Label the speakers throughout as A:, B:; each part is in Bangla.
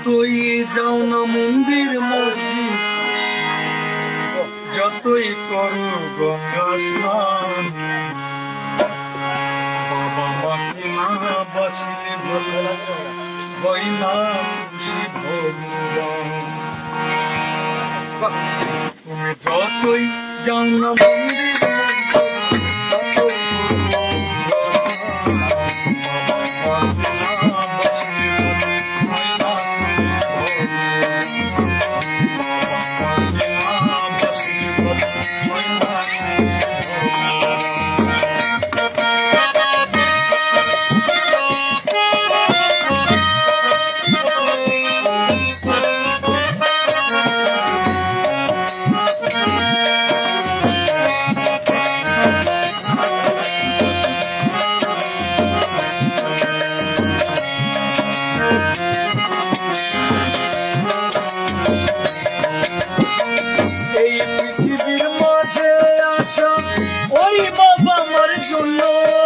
A: যতই যাও না মন্দির মসজিদ, যতই করো গঙ্গা স্নান, বাবা মাকে না বাসলে ভালো খুশি ভগবান। তুমি যতই যাও না মন্দির sono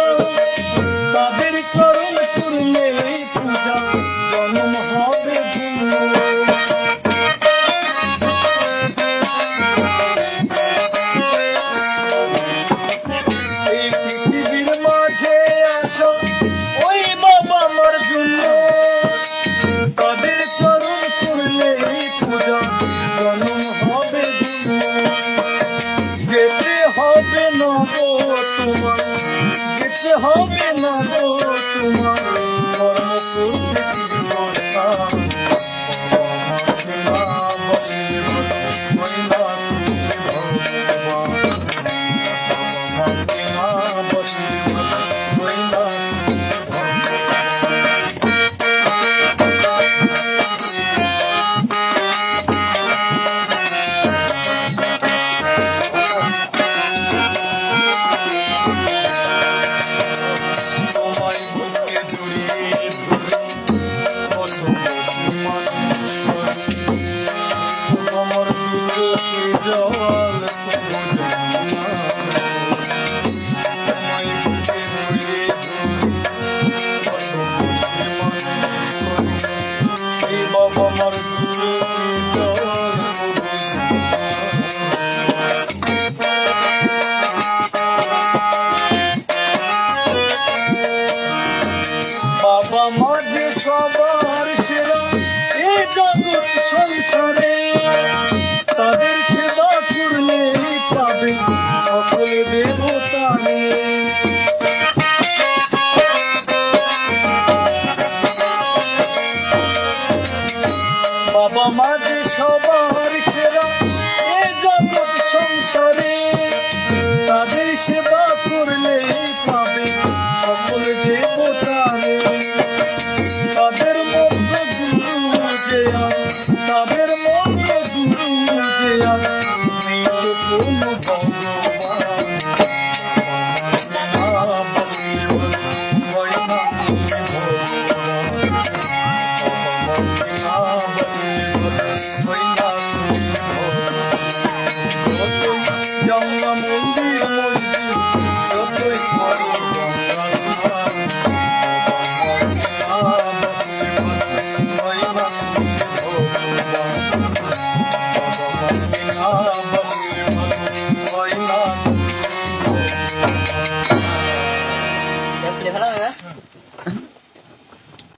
A: homie সমাজে সবার সেরা এ জগৎ সংসারে Yeah.